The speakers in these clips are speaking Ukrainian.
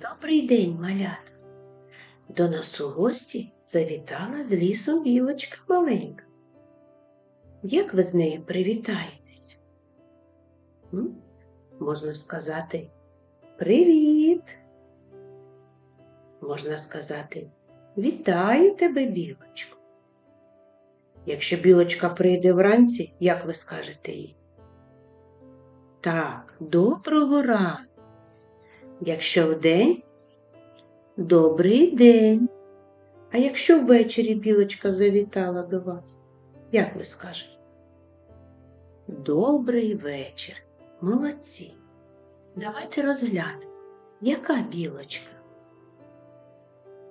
Добрий день, малята. До нас у гості завітала з лісу білочка маленька. Як ви з нею привітаєтесь? М? Можна сказати Привіт. Можна сказати Вітаю тебе, білочко. Якщо білочка прийде вранці, як ви скажете їй? Так, доброго ранку. Якщо вдень добрий день. А якщо ввечері білочка завітала до вас, як ви скажете? Добрий вечір. Молодці. Давайте розглянемо, яка білочка.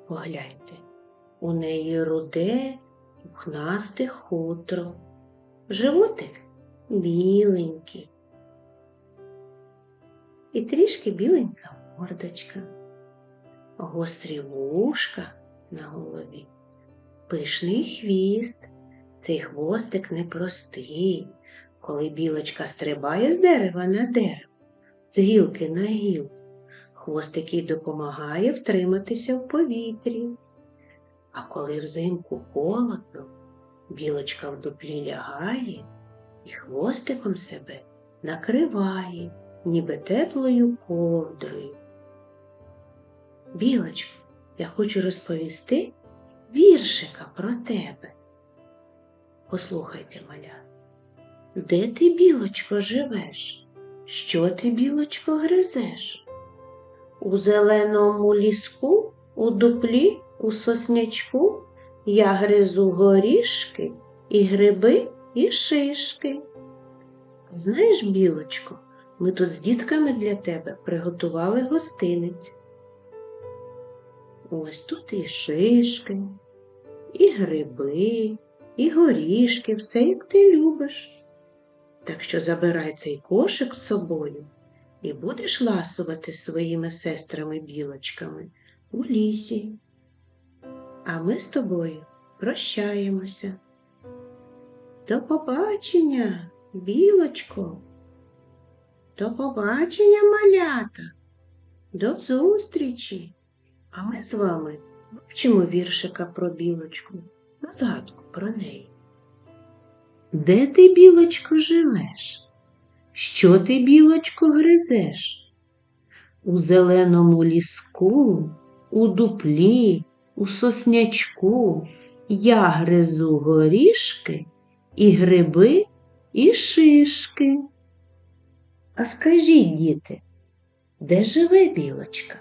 Погляньте, у неї руде, пухнасте хутро, животик біленький. І трішки біленька мордочка, гострі вушка на голові, пишний хвіст. Цей хвостик непростий, коли білочка стрибає з дерева на дерево, з гілки на гілку. Хвостик їй допомагає втриматися в повітрі. А коли взимку холодно, білочка в дуплі лягає і хвостиком себе накриває ніби теплою ковдрою. Білочко, я хочу розповісти віршика про тебе. Послухайте, маля, де ти, білочко, живеш? Що ти, білочко, гризеш? У зеленому ліску, у дуплі, у соснячку я гризу горішки і гриби, і шишки. Знаєш, білочко, ми тут з дітками для тебе приготували гостиниць. Ось тут і шишки, і гриби, і горішки, все як ти любиш. Так що забирай цей кошик з собою і будеш ласувати своїми сестрами-білочками у лісі. А ми з тобою прощаємося. До побачення, білочко. До побачення, малята, до зустрічі. А ми з вами вчимо віршика про білочку, на згадку про неї. Де ти, білочко, живеш? Що ти, білочко, гризеш? У зеленому ліску, у дуплі, у соснячку я гризу горішки і гриби, і шишки. А скажіть, діти, де живе білочка?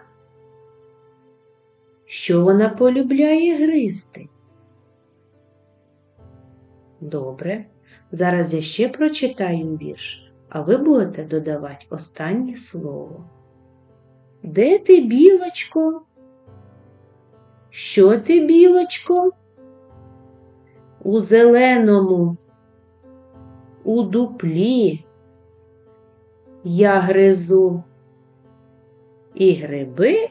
Що вона полюбляє гризти? Добре, зараз я ще прочитаю вірш, а ви будете додавати останнє слово. Де ти, білочко? Що ти, білочко? У зеленому, у дуплі. Я гризу і гриби.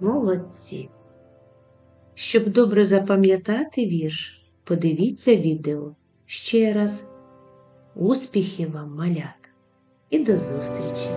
Молодці. Щоб добре запам'ятати вірш, подивіться відео ще раз. Успіхів вам, маляк, і до зустрічі!